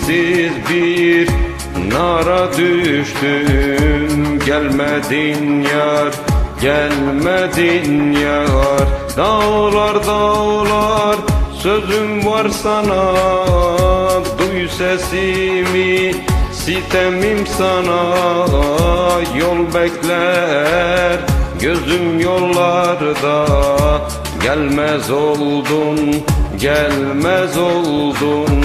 Vakitsiz bir nara düştüm. Gelmedin yar, gelmedin yar. Dağlar dağlar sözüm var sana. Duy sesimi sitemim sana. Yol bekler gözüm yollarda. Gelmez oldun, gelmez oldun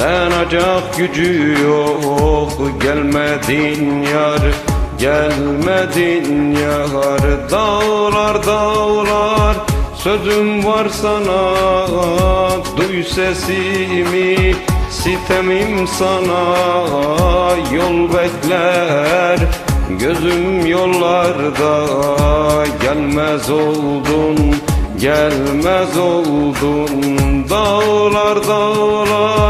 Dayanacak gücü yok. Gelmedin yar Gelmedin yar. Dağlar dağlar Sözüm var sana. Duy sesimi Sitemim sana. Yol bekler Gözüm yollarda. Gelmez oldun Gelmez oldun. Dağlar dağlar